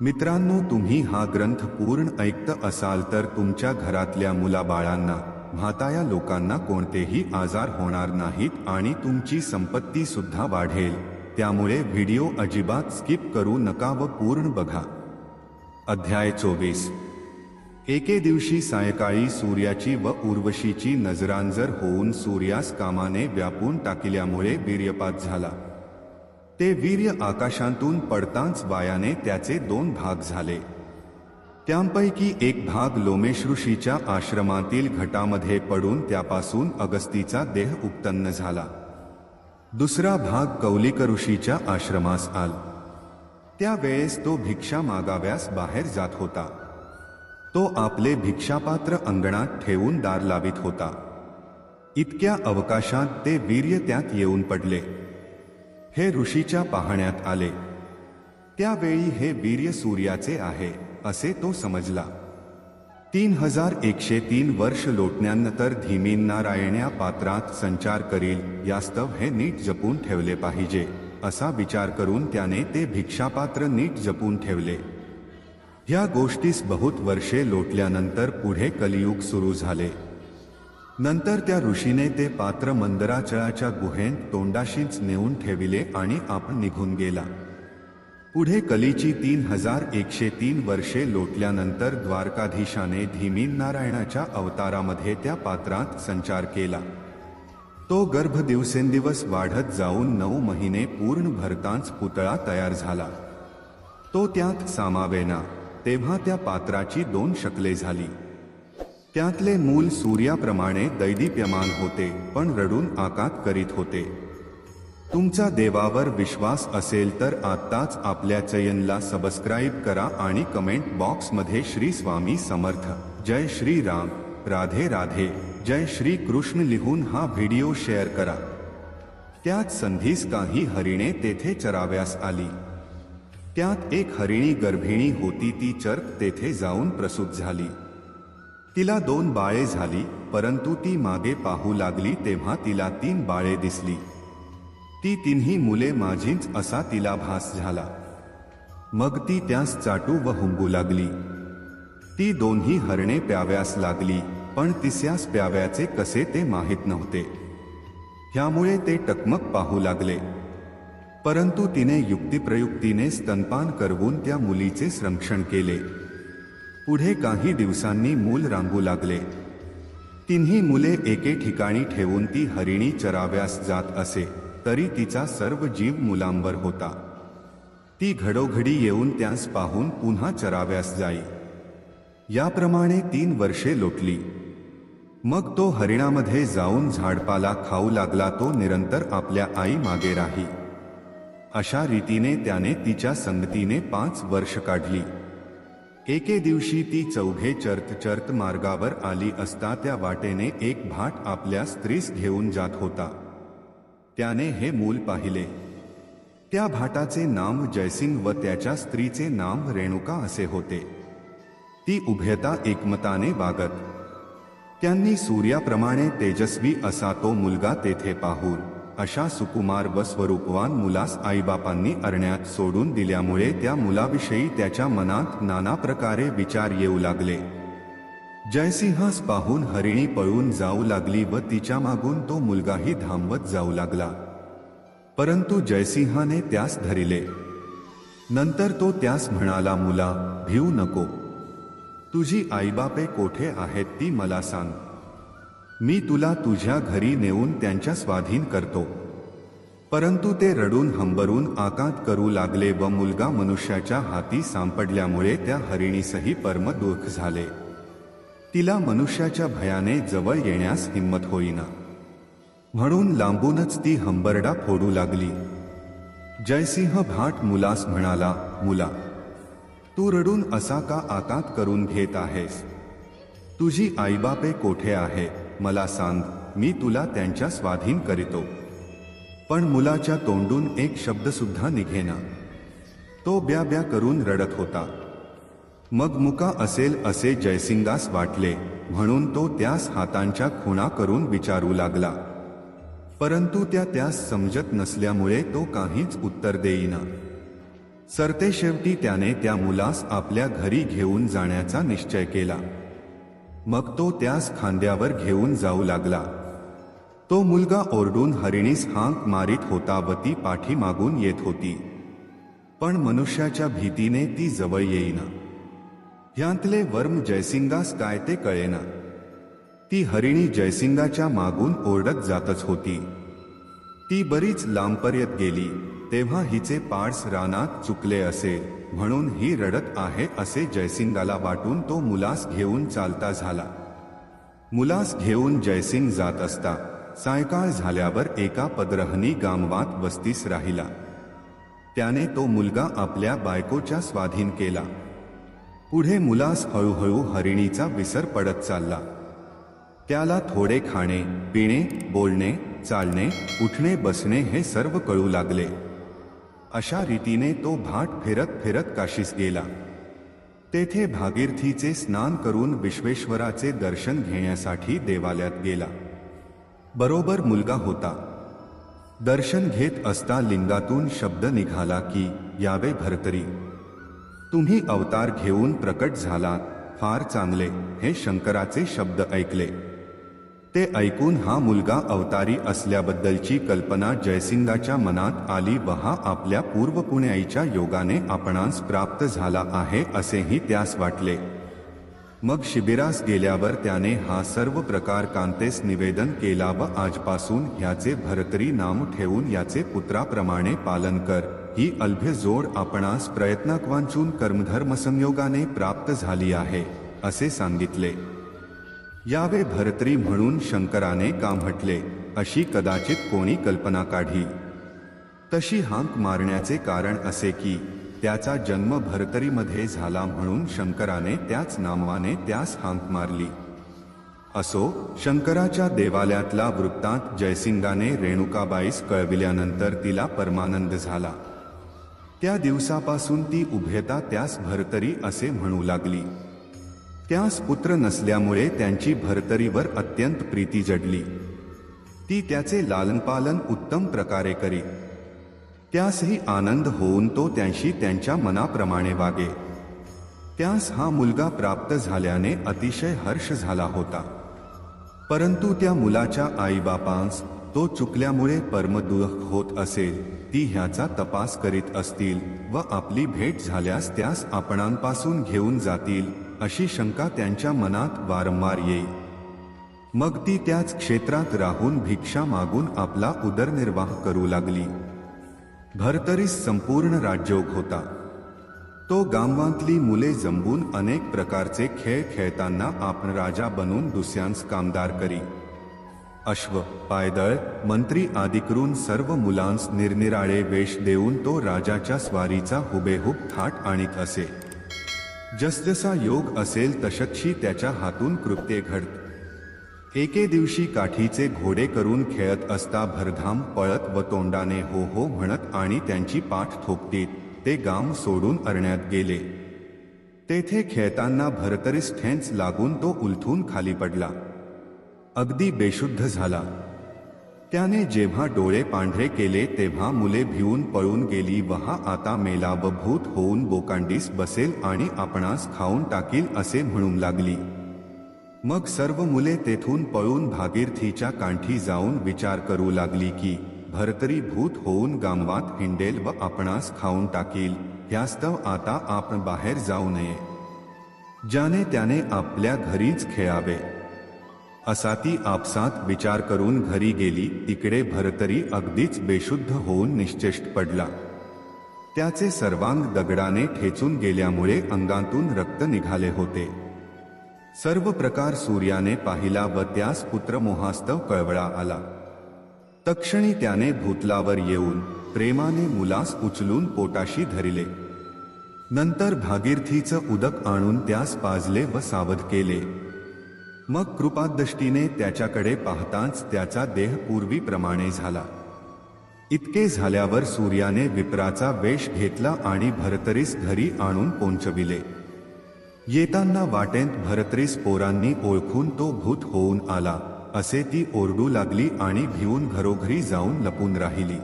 मित्रांनो तुम्ही हा ग्रंथ पूर्ण ऐकत असाल तर तुमच्या घरातल्या मुलाबाळांना म्हाताया लोकांना कोणतेही आजार होणार नाहीत आणि तुमची संपत्ती सुद्धा वाढेल. त्यामुळे व्हिडिओ अजिबात स्किप करू नका व पूर्ण बघा. अध्याय चोवीस. एके दिवशी सायंकाळी सूर्याची व उर्वशीची नजरांजर होऊन सूर्यास कामाने व्यापून टाकल्यामुळे वीर्यपात झाला. ते वीर्य आकाशांतून पडताच वायाने त्याचे दोन भाग झाले. त्यांपैकी एक भाग लोमेश ऋषीच्या आश्रमातील घटामध्ये पडून त्यापासून अगस्तीचा देह उत्पन्न झाला. दुसरा भाग कौलिक ऋषीच्या आश्रमास आल. त्यावेळेस तो भिक्षा मागाव्यास बाहेर जात होता. तो आपले भिक्षापात्र अंगणात ठेवून दार लावित होता. इतक्या अवकाशात ते वीर्य त्यात येऊन पडले. हे ऋषीच्या पाहण्यात आले. त्यावेळी हे वीर्य सूर्याचे आहे असे तो समजला. तीन हजार एकशे तीन वर्ष लोटण्यानंतर धीमीन नारायण्या पात्रात संचार करील यास्तव हे नीट जपून ठेवले पाहिजे असा विचार करून त्याने ते भिक्षापात्र नीट जपून ठेवले. ह्या गोष्टीस बहुत वर्षे लोटल्यानंतर पुढे कलियुग सुरू झाले. नंतर त्या ऋषीने ते पात्र मंदराचळाच्या गुहेत तोंडाशीच नेऊन ठेविले आणि आपण निघून गेला. पुढे कलीची तीन हजार एकशे तीन वर्षे लोटल्यानंतर द्वारकाधीशाने धीमीन नारायणाच्या अवतारामध्ये त्या पात्रात संचार केला. तो गर्भ दिवसेंदिवस वाढत जाऊन नऊ महिने पूर्ण भरतांच पुतळा तयार झाला. तो त्यात सामावेना तेव्हा त्या पात्राची दोन शकले झाली. त्यातले मूल सूर्याप्रमाणे दैदिप्यमान होते पण रडून आकात करीत होते. तुमचा देवावर विश्वास असेल तर आत्ताच आपल्या चयनला सबस्क्राईब करा आणि कमेंट बॉक्समध्ये श्री स्वामी समर्थ. जय श्री राम. राधे राधे. जय श्री कृष्ण लिहून हा व्हिडिओ शेअर करा. त्यात संधीस काही हरिणे तेथे चराव्यास आली. त्यात एक हरिणी गर्भिणी होती ती चर्क तेथे जाऊन प्रसूत झाली. तिला दोन बाळे झाली परंतु ती मागे पाहू लागली तेव्हा तिला तीन बाळे दिसली. ती तिन्ही मुले माझीच असा तिला भास झाला. मग ती त्यास चाटू व हुंबू लागली. ती दोन्ही हरणे प्याव्यास लागली पण तिस्यास प्याव्याचे कसे ते माहीत नव्हते. ह्यामुळे ते टकमक पाहू लागले. परंतु तिने युक्तिप्रयुक्तीने स्तनपान करवून त्या मुलीचे संरक्षण केले. पुढे काही दिवसांनी मूल रांगू लागले. तिन्ही मुले एके ठिकाणी ठेवून ती हरिणी चराव्यास जात असे तरी तिचा सर्व जीव मुलांवर होता. ती घडोघडी येऊन त्यास पाहून पुन्हा चराव्यास जाई. याप्रमाणे तीन वर्षे लोटली. मग तो हरिणामध्ये जाऊन झाडपाला खाऊ लागला तो निरंतर आपल्या आई मागे राही. अशा रीतीने त्याने तिच्या संगतीने पाच वर्ष काढली. एके दिवशी ती चौघे चर्त चर्त मार्गावर आली असता त्या वाटेने एक भाट आपल्या स्त्रीस घेऊन जात होता. त्याने हे मूल पाहिले. त्या भाटाचे नाम जयसिंग व त्याच्या स्त्रीचे नाम रेणुका असे होते. ती उभयता एकमताने वागत. त्यांनी सूर्याप्रमाणे तेजस्वी असा तो मुलगा तेथे पाहून अशा सुकुमार व स्वरूपवान मुलास आईबापांनी अरण्यात सोडून दिल्यामुळे त्या मुलाविषयी त्याच्या मनात नाना प्रकारे विचार येऊ लागले. जयसिंहास पाहून हरिणी पळून जाऊ लागली व तिच्या मागून तो मुलगाही धांबत जाऊ लागला. परंतु जयसिंहाने त्यास धरिले. नंतर तो त्यास म्हणाला मुला भिऊ नको. तुझी आईबापे कोठे आहेत ती मला सांग. मी तुला तुझ्या घरी नेऊन त्यांच्या स्वाधीन करतो. परंतु ते रडून हंबरून आकात करू लागले व मुलगा मनुष्याच्या हाती सांपडल्यामुळे त्या हरिणीसही परमदुःख झाले. तिला मनुष्याच्या भयाने जवळ येण्यास हिंमत होईना. म्हणून लांबूनच ती हंबरडा फोडू लागली. जयसिंह भाट मुलास म्हणाला मुला तू रडून असा का आकात करून घेत आहेस? तुझी आईबापे कोठे आहे? मला सांग मी तुला त्यांच्या स्वाधीन करीतो. पण मुलाच्या तोंडून एक शब्दसुद्धा निघेना. तो ब्या ब्या करून रडत होता. मग मुका असेल असे जयसिंगास वाटले म्हणून तो त्यास हातांच्या खुणा करून विचारू लागला. परंतु त्या त्यास समजत नसल्यामुळे तो काहीच उत्तर देईना. सरते शेवटी त्याने त्या मुलास आपल्या घरी घेऊन जाण्याचा निश्चय केला. मग तो त्यास खांद्यावर घेऊन जाऊ लागला. तो मुलगा ओरडून हरिणीस हांक मारित होता व ती पाठीमागून येत होती. पण मनुष्याच्या भीतीने ती जवळ येईना. ह्यांतले वर्म जयसिंगास काय ते कळेना. ती हरिणी जयसिंगाच्या मागून ओरडत जातच होती. ती बरीच लांबपर्यंत गेली तेव्हा हिचे पार्स रानात चुकले असे. म्हणून ही रडत आहे असे जयसिंगाला वाटून तो मुलास घेऊन चालता झाला. मुलास घेऊन जयसिंग जात असता सायकाळ झाल्यावर एका पदरहनी गामवात वस्तीस राहिला. त्याने तो मुलगा आपल्या बायकोच्या स्वाधीन केला. पुढे मुलास हळूहळू हरिणीचा विसर पडत चालला. त्याला थोडे खाणे पिणे बोलणे चालणे उठणे बसणे हे सर्व कळू लागले. अशा रीतीने तो भाट फिरत फिरत काशीस गेला. तेथे भागीरथीचे स्नान करून विश्वेश्वराचे दर्शन घेण्यासाठी देवालयात गेला. बरोबर मुलगा होता. दर्शन घेत असता लिंगातून शब्द निघाला की यावे भरतरी तुम्ही अवतार घेऊन प्रकट झालात फार चांगले हे शंकराचे शब्द ऐकले. ते ऐकून हा मुलगा अवतारी असल्याबद्दलची कल्पना जयसिंगाच्या मनात आली व हा आपल्या पूर्वपुण्याईच्या योगाने आपणास प्राप्त झाला आहे असेही त्यास वाटले. मग शिबिरास गेल्यावर त्याने हा सर्व प्रकार कांतेस निवेदन केला व आजपासून ह्याचे भरतरी नाम ठेवून याचे पुत्राप्रमाणे पालन कर. ही अल्भ्य जोड आपणास प्रयत्नक वांचून कर्मधर्म संयोगाने प्राप्त झाली आहे असे सांगितले. यावे भरत्री म्हणून शंकराने का म्हटले अशी कदाचित कोणी कल्पना काढी. तशी हांक मारण्याचे कारण असे की त्याचा जन्म भरतरीमध्ये झाला म्हणून शंकराने त्याच नामाने त्यास हांक मारली. असो शंकराच्या देवालयातला वृत्तांत जयसिंगाने रेणुकाबाईस कळविल्यानंतर तिला परमानंद झाला. त्या दिवसापासून ती उभेता त्यास भरतरी असे म्हणू लागली. त्यास पुत्र नसल्यामुळे त्यांची भरतरीवर अत्यंत प्रीती जडली. ती त्याचे लालनपालन उत्तम प्रकारे करी. त्यासही आनंद होऊन तो त्यांशी त्यांच्या मनाप्रमाणे वागे. त्यास हा मुलगा प्राप्त झाल्याने अतिशय हर्ष झाला होता. परंतु त्या मुलाच्या आईबापांस तो चुकल्यामुळे परमदुःख होत असेल ती ह्याचा तपास करीत असतील व आपली भेट झाल्यास त्यास आपणांपासून घेऊन जातील. अशी शंका त्यांच्या मनात वारंवार येई. मग ती त्याच क्षेत्रात राहून भिक्षा मागून आपला उदरनिर्वाह करू लागली. भरतरीस संपूर्ण राज्योग होता. तो गावांतली मुले जमवून अनेक प्रकारचे खेळ खेळताना आपण राजा बनून दुसऱ्यांस कामदार करी. अश्व पायदळ मंत्री आदिकरून सर्व मुलांस निरनिराळे वेश देऊन तो राजाच्या स्वारीचा हुबेहूब थाट आणीत असे. जसजसा योग असेल तशक्षी त्याच्या हातून कृत्ये घडत. एके दिवशी काठीचे घोडे करून खेळत असता भरधाम पळत व तोंडाने हो हो म्हणत आणि त्यांची पाठ थोपटीत ते गाम सोडून अरण्यात गेले. तेथे खेळताना भरतरीस ठेंच लागून तो उलथून खाली पडला. अगदी बेशुद्ध झाला. त्याने जेव्हा डोळे पांढरे केले तेव्हा मुले भिवून पळून गेली व हा आता मेला व भूत होऊन बोकांडीस बसेल आणि आपणास खाऊन टाकील असे म्हणू लागली. मग सर्व मुले तेथून पळून भागीरथीच्या कांठी जाऊन विचार करू लागली की भरतरी भूत होऊन गामवात हिंडेल व आपणास खाऊन टाकील ह्यास्तव आता आपण बाहेर जाऊ नये. ज्याने त्याने आपल्या घरीच खेळावे. असा ती आपसात विचार करून घरी गेली तिकडे भरतरी अगदीच बेशुद्ध होऊन निश्चेष्ट पडला. त्याचे सर्वांग दगडाने ठेचून गेल्यामुळे अंगातून रक्त निघाले होते. सर्व प्रकार सूर्याने पाहिला व त्यास पुत्रमोहास्तव कळवळा आला. तक्षणी त्याने भूतलावर येऊन प्रेमाने मुलास उचलून पोटाशी धरिले. नंतर भागीरथीचं उदक आणून त्यास पाजले व सावध केले. मग कृपादृष्टीने त्याच्याकडे पाहताच त्याचा देह पूर्वीप्रमाणे झाला. इतके झाल्यावर सूर्याने विप्राचा वेश घेतला आणि भरतरीस घरी आणून पोंचविले. येताना वाटेंत भरतरीस पोरांनी ओळखून तो भूत होऊन आला असे ती ओरडू लागली आणि भिवून घरोघरी जाऊन लपून राहिली.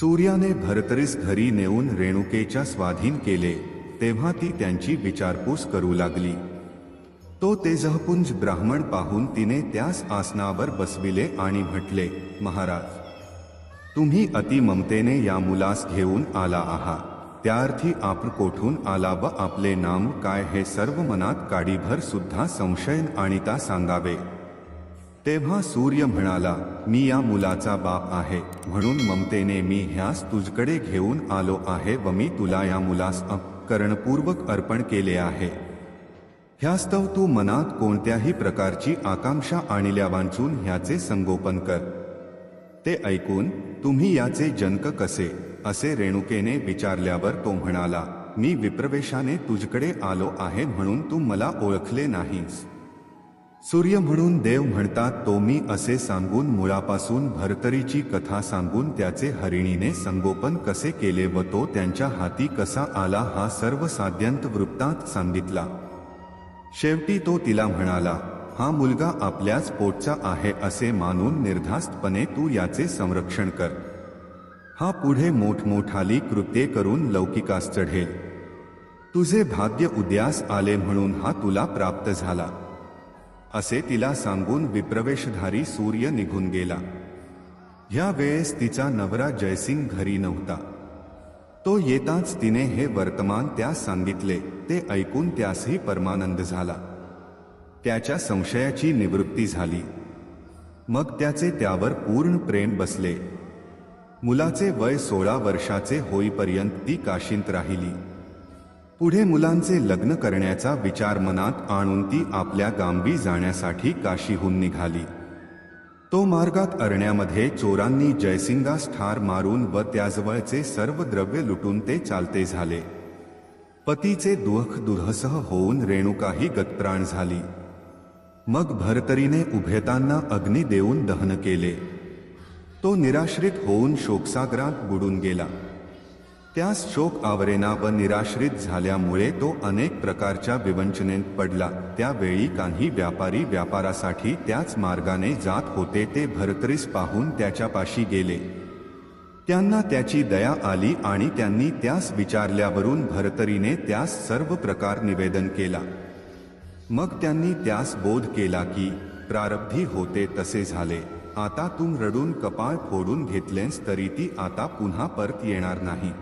सूर्याने भरतरीस घरी नेऊन रेणुकेच्या स्वाधीन केले तेव्हा ती त्यांची विचारपूस करू लागली. तो तेजहपुंज ब्राह्मण पाहून तिने त्यास आसनावर बसविले आणि म्हटले महाराज तुम्ही अतिममतेने या मुलास घेऊन आला आहात. त्याअर्थी आपण कोठून आला व आपले नाम काय? हे सर्व मनात काडीभर सुद्धा संशय आणिता सांगावे. तेव्हा सूर्य म्हणाला मी या मुलाचा बाप आहे. म्हणून ममतेने मी ह्यास तुझकडे घेऊन आलो आहे व मी तुला या मुलास अपकरणपूर्वक अर्पण केले आहे. ह्यास्तव तू मनात कोणत्याही प्रकारची आकांक्षा आणल्या वांचून ह्याचे संगोपन कर. ते ऐकून तुम्ही याचे जनक कसे असे रेणुकेने विचारल्यावर तो म्हणाला मी विप्रवेशाने तुझकडे आलो आहे म्हणून तू मला ओळखले नाहीस. सूर्य म्हणून देव म्हणतात तो मी असे सांगून मुळापासून भरतरीची कथा सांगून त्याचे हरिणीने संगोपन कसे केले व तो त्यांच्या हाती कसा आला हा सर्व साध्यंत वृत्तांत सांगितला. शेवटी तो तिला म्हणाला हा मुलगा आपल्याच पोटचा आहे असे मानून निर्धास्तपणे तू याचे संरक्षण कर. हा पुढे मोठमोठाली कृत्ये करून लौकिकास चढेल. तुझे भाग्य उद्यास आले म्हणून हा तुला प्राप्त झाला. असे तिला सांगून विप्रवेशधारी सूर्य निघून गेला. ह्या वेळेस तिचा नवरा जयसिंग घरी नव्हता. तो येताच तिने हे वर्तमान त्यास सांगितले ते ऐकून त्यासही परमानंद झाला. त्याच्या संशयाची निवृत्ती झाली. मग त्याचे त्यावर पूर्ण प्रेम बसले. मुलाचे वय सोळा वर्षाचे होईपर्यंत ती काशींत राहिली. पुढे मुलांचे लग्न करण्याचा विचार मनात आणून ती आपल्या गांबी जाण्यासाठी काशीहून निघाली. तो मार्गात अरण्यामध्ये चोरांनी जयसिंगास ठार मारून व त्याजवळचे सर्व द्रव्य लुटून ते चालते झाले. पतीचे दुःख दुरहसह होऊन रेणुकाही गतप्राण झाली. मग भरतरीने उभेतांना अग्नी देऊन दहन केले. तो निराश्रित होऊन शोकसागरात बुडून गेला. त्यास शोक आवरेना व निराश्रित झाल्यामुळे तो अनेक प्रकारच्या विवंचनेत पडला. त्यावेळी काही व्यापारी व्यापारासाठी त्याच मार्गाने जात होते ते भरतरीस पाहून त्याच्यापाशी गेले. त्यांना त्याची दया आली आणि त्यांनी त्यास विचारल्यावरून भरतरीने त्यास सर्व प्रकार निवेदन केला. मग त्यांनी त्यास बोध केला की प्रारब्धी होते तसे झाले. आता तू रडून कपाळ फोडून घेतलेस तरी ती आता पुन्हा परत येणार नाही.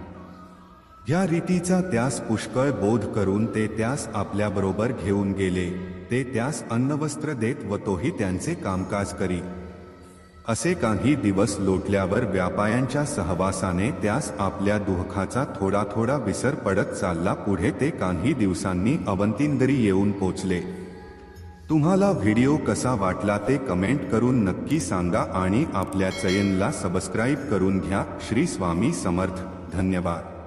ह्या रीतीचा त्यास पुष्कळ बोध करून ते त्यास आपल्याबरोबर घेऊन गेले ते त्यास अन्नवस्त्र देत व तोही त्यांचे कामकाज करी. असे काही दिवस लोटल्यावर व्यापायांच्या सहवासाने त्यास आपल्या दुःखाचा थोडा थोडा विसर पडत चालला. पुढे ते काही दिवसांनी अवंतींदरी येऊन पोचले. तुम्हाला व्हिडिओ कसा वाटला ते कमेंट करून नक्की सांगा आणि आपल्या चयनला सबस्क्राईब करून घ्या. श्री स्वामी समर्थ. धन्यवाद.